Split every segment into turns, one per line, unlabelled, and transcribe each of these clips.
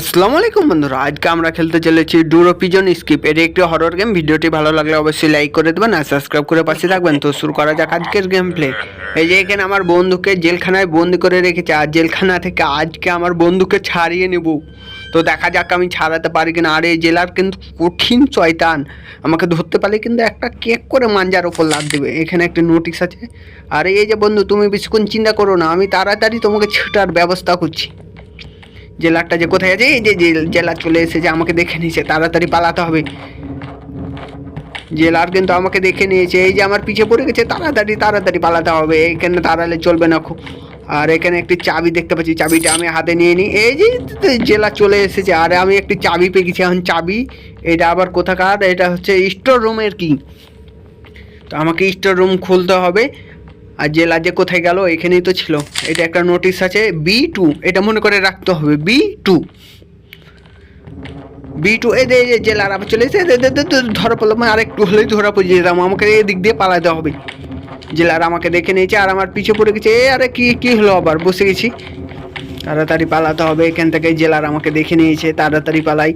আসসালামু আলাইকুম বন্ধুরা। আজকে আমরা খেলতে চলেছি ডুরো পিজন স্কিপ এটি একটি হরর গেম ভিডিওটি ভালো লাগলে অবশ্যই লাইক করে দেবেন আর সাবস্ক্রাইব করে পাশে থাকবেন। তো শুরু করা যাক আজকের গেম প্লে এই যে এখানে আমার বন্ধুকে জেলখানায় বন্দি করে রেখেছে। আর জেলখানা থেকে আজকে আমার বন্ধুকে ছাড়িয়ে নেব। তো দেখা যাক আমি ছাড়াতে পারি কিনা। আর এই জেলার কিন্তু কঠিন শয়তান। আমাকে ধরতে পারলে কিন্তু একটা কেক করে মাঞ্জার ওপর লাভ দেবে। এখানে একটা নোটিশ আছে। আর এই যে বন্ধু, তুমি বেশিক্ষণ চিন্তা করো না। আমি তাড়াতাড়ি তোমাকে ছেটার ব্যবস্থা করছি। জেলারটা যে কোথায় আছে, এই যে জেল- জেলা চলে এসেছে, আমাকে দেখে নিয়েছে, তাড়াতাড়ি পালাতে হবে। জেলার কিন্তু আমাকে দেখে নিয়েছে, এই যে আমার পিছে পড়ে গেছে, তাড়াতাড়ি তাড়াতাড়ি পালাতে হবে, এখানে তাড়ালে চলবে না খুব। আর এখানে একটি চাবি দেখতে পাচ্ছি, চাবিটা আমি হাতে নিয়ে নিই। এই যে জেলা চলে এসেছে, আর আমি একটি চাবি পেয়ে গেছি, এখন চাবি, এটা আবার কোথাকার, এটা হচ্ছে স্টোর রুমের কি? তো আমাকে স্টোর রুম খুলতে হবে আর যে কোথায় গেল, এখানেই তো ছিল। এটা একটা নোটিশ আছে বি টু এটা মনে করে রাখতে হবে বি টু বি টু এই যে জেলার আবার চলে এসে দে- দে- দে- দে- ধরা পড়ল। মানে আরেকটু হলেই ধরা পড়ে যেতাম। আমাকে এই দিক দিয়ে পালাতে হবে। জেলার আমাকে দেখে নিয়েছে, আর আমার পিছে পড়ে গেছে, এ, আরে কি কি হলো আবার? বসে গেছি। তাড়াতাড়ি পালাতে হবে, এখান থেকে জেলার আমাকে দেখে নিয়েছে, তাড়াতাড়ি পালাই।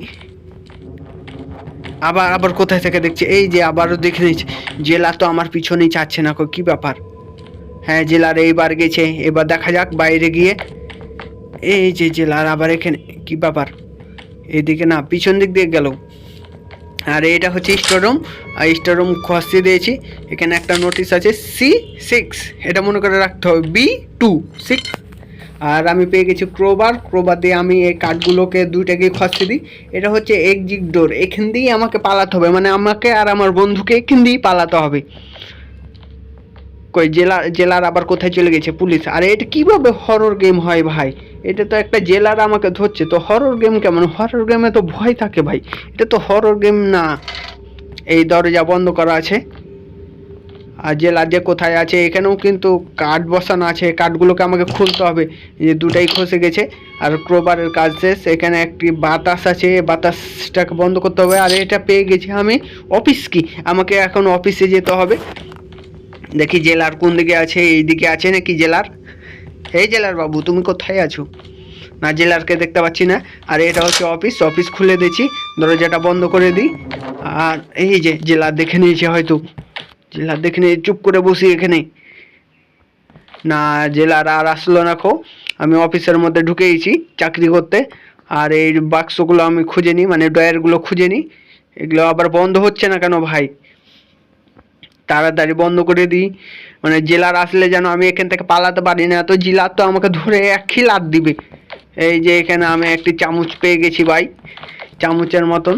আবার আবার কোথায় থেকে দেখছে? এই যে, আবারও দেখে নিয়েছে। জেলা তো আমার পিছনেই চাচ্ছে না কো, কি ব্যাপার? হ্যাঁ জেলার এইবার গেছে। এবার দেখা যাক বাইরে গিয়ে। এই যে জেলার, আবার এখানে কি ব্যাপার? এদিকে না, পিছন দিক দিয়ে গেল। আর এটা হচ্ছে স্টোরুম আর স্টোরুম খসতে দিয়েছি। এখানে একটা নোটিশ আছে, সি সিক্স। এটা মনে করে রাখতে হবে, বি টু সিক্স। আর আমি পেয়ে গেছি ক্রোবার। ক্রোবার দিয়ে আমি এই কাঠগুলোকে দুইটাকে খসতে দিই। এটা হচ্ছে এক্সিট ডোর এখান দিয়েই আমাকে পালাতে হবে। মানে আমাকে আর আমার বন্ধুকে এখান দিয়েই পালাতে হবে। কই, জেলা, জেলার আবার কোথায় চলে গেছে পুলিশ? আরে এটা কীভাবে হরর গেম হয় ভাই? এটা তো একটা জেলার আমাকে ধরছে, তো হরর গেম কেমন? হরর গেমে তো ভয় থাকে ভাই। এটা তো হরর গেম না। এই দরজা বন্ধ করা আছে। আর জেলা যে কোথায় আছে, এখানেও কিন্তু কাঠ বসানো আছে। কাঠগুলোকে আমাকে খুলতে হবে। যে দুটাই খসে গেছে। আর ক্রোবারের কাজ শেষ। এখানে একটি বাতাস আছে। বাতাসটাকে বন্ধ করতে হবে। আর এটা পেয়ে গেছি আমি। অফিস কি? আমাকে এখন অফিসে যেতে হবে। দেখি জেলার কোন দিকে আছে, এই দিকে আছে নাকি জেলার? এই জেলার বাবু, তুমি কোথায় আছো? না, জেলারকে দেখতে পাচ্ছি না। আর এটা হচ্ছে অফিস অফিস খুলে দিয়েছি, দরজাটা বন্ধ করে দিই। আর এই যে জেলার দেখে নিয়েছে হয়তো। জেলার দেখে নিয়ে চুপ করে বসি এখানে। না, জেলার আর আসলো না খো আমি অফিসের মধ্যে ঢুকেইছি চাকরি করতে। আর এই বাক্সগুলো আমি খুঁজে নিই মানে ডয়ারগুলো খুঁজে নিই। এগুলো আবার বন্ধ হচ্ছে না কেন ভাই? তাড়াতাড়ি বন্ধ করে দিই। মানে জেলার আসলে যেন আমি এখান থেকে পালাতে পারি না, তো জেলার তো আমাকে ধরে এক খিলাত দিবে। এই যে এখানে আমি একটি চামচ পেয়ে গেছি ভাই, চামচের মতন।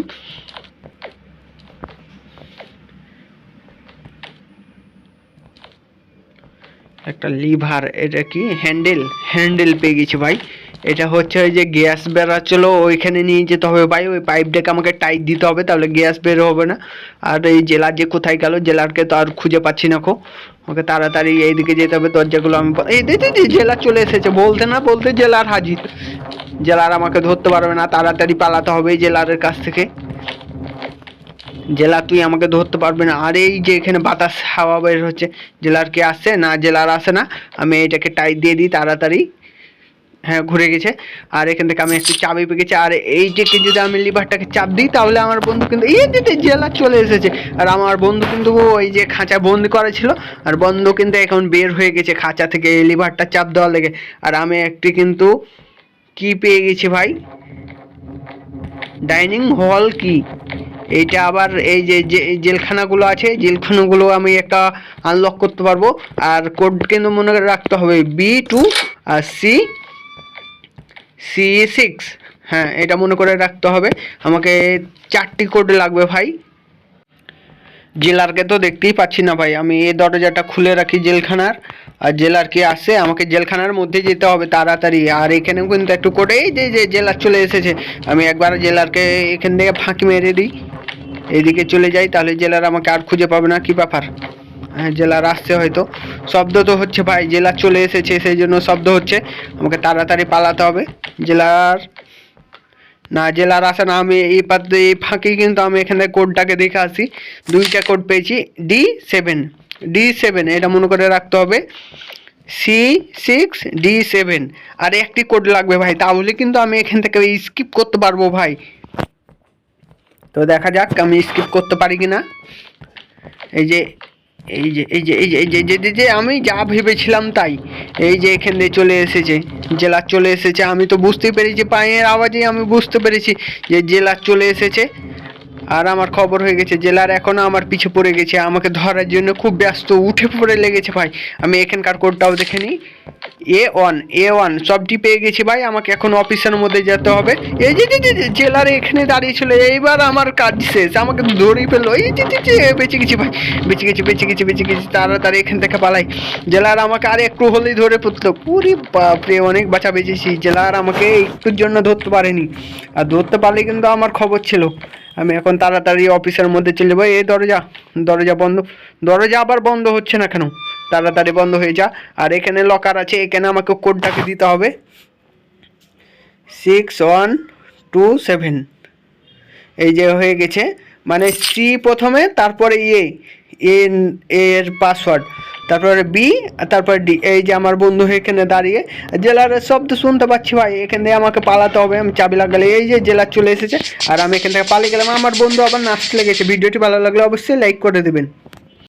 একটা লিভার, এটা কি? হ্যান্ডেল হ্যান্ডেল পেয়ে গেছি ভাই। এটা হচ্ছে ওই যে গ্যাস বেরাচ্ছিলো, ওইখানে নিয়ে যেতে হবে। ভাই, ওই পাইপটাকে আমাকে টাইট দিতে হবে, তাহলে গ্যাস বের হবে না। আর এই জেলার যে কোথায় গেল জেলারকে তো আর খুঁজে পাচ্ছি না খো। ওকে তাড়াতাড়ি এইদিকে যেতে হবে, দরজাগুলো আমি এই দিদি জেলার চলে এসেছে। বলতে না বলতে জেলার হাজির। জেলার আমাকে ধরতে পারবে না, তাড়াতাড়ি পালাতে হবে এই জেলারের কাছ থেকে। জেলা, তুই আমাকে ধরতে পারবে না। আর এই যে এখানে বাতাস হাওয়া বের হচ্ছে। জেলার কি আসছে না, জেলার আসে না। আমি এটাকে টাইট দিয়ে দিই, তাড়াতাড়ি। হ্যাঁ ঘুরে গেছে। আর এখান থেকে আমি একটু চাবি পেয়ে গেছি। আর এইটাকে যদি আমি লিভারটাকে চাপ দিই, তাহলে আমার বন্ধু কিন্তু এই দিতে জেলা চলে এসেছে। আর আমার বন্ধু কিন্তু ওই যে খাঁচা বন্দি করা ছিল আর বন্ধু কিন্তু এখন বের হয়ে গেছে খাঁচা থেকে এই লিভারটা চাপ দেওয়ার লেগে। আর আমি একটি কিন্তু কি পেয়ে গেছি ভাই? ডাইনিং হল কি? এইটা আবার এই যে জেলখানাগুলো আছে, জেলখানাগুলো আমি একটা আনলক করতে পারব। আর কোড কিন্তু মনে রাখতে হবে বি টু আর সি সি সিক্স হ্যাঁ এটা মনে করে রাখতে হবে। আমাকে চারটি কোড লাগবে ভাই। জেলারকে তো দেখতেই পাচ্ছি না ভাই। আমি এই দরজাটা খুলে রাখি জেলখানার। আর জেলার কে আসে আমাকে জেলখানার মধ্যে যেতে হবে তাড়াতাড়ি। আর এখানেও কিন্তু একটু কোটে এই যে যে জেলার চলে এসেছে। আমি একবার জেলারকে এখান থেকে ফাঁকি মেরে দিই। এইদিকে চলে যাই, তাহলে জেলার আমাকে আর খুঁজে পাবে না, কি ব্যাপার? জেলার আসছে হয়তো। শব্দ তো হচ্ছে ভাই, জেলা চলে এসেছে, সেই জন্য শব্দ হচ্ছে। আমাকে তাড়াতাড়ি পালাতে হবে। জেলার না, জেলার আসে না, আমি এই পাত্রে এই ফাঁকে কিন্তু আমি এখানে কোডটাকে দেখে আসি। দুইটা কোড পেয়েছি ডি সেভেন ডি সেভেন এটা মনে করে রাখতে হবে। সি সিক্স ডি সেভেন আর একটি কোড লাগবে ভাই, তাহলে কিন্তু আমি এখান থেকে স্কিপ করতে পারব ভাই। তো দেখা যাক, আমি স্কিপ করতে পারি কি না এই যে এই যে এই যে এই যে এই যে যে- যে- আমি যা ভেবেছিলাম তাই। এই যে এখান দিয়ে চলে এসেছে জেলার চলে এসেছে। আমি তো বুঝতেই পেরেছি, পায়ের আওয়াজেই আমি বুঝতে পেরেছি যে জেলার চলে এসেছে। আর আমার খবর হয়ে গেছে, জেলার এখনও আমার পিছু পড়ে গেছে, আমাকে ধরার জন্য খুব ব্যস্ত, উঠে পড়ে লেগেছে ভাই। আমি এখানকার কোডটাও দেখে নিই। এ ওয়ান এ ওয়ান সবটি পেয়ে গেছি ভাই, আমাকে এখন অফিসের মধ্যে যেতে হবে। এই যে জেলার এখানে দাঁড়িয়ে ছিল, এইবার আমার কাজ শেষ, আমাকে ধরেই ফেলল। এই যে বেঁচে গেছি ভাই, বেঁচে গেছি বেঁচে গেছি বেঁচে গেছি, তাড়াতাড়ি এখান থেকে পালাই। জেলার আমাকে আর একটু হলেই ধরে পড়তো পুরি বাপরে, অনেক বাঁচা বেঁচেছি, জেলার আমাকে একটুর জন্য ধরতে পারেনি। আর ধরতে পারলে কিন্তু আমার খবর ছিল। আমি এখন তাড়াতাড়ি অফিসের মধ্যে চলে যাব। এই দরজা দরজা বন্ধ। দরজা আবার বন্ধ হচ্ছে না কেন? তাড়াতাড়ি বন্ধ হয়ে যা। আর এখানে লকার আছে, এখানে আমাকে কোডটাকে দিতে হবে। সিক্স ওয়ান টু সেভেন এই যে হয়ে গেছে। মানে সি প্রথমে, তারপরে এ এর পাসওয়ার্ড তারপরে বি তারপর ডি এই যে আমার বন্ধু এখানে দাঁড়িয়ে, জেলার শব্দ শুনতে পাচ্ছি ভাই, এখান থেকে আমাকে পালাতে হবে, আমি চাবি লাগালে এই যে জেলার চলে এসেছে, আর আমি এখান থেকে পালিয়ে গেলাম। আমার বন্ধু আবার নাচতে লেগেছে, ভিডিওটি ভালো লাগলে অবশ্যই লাইক করে দেবেন।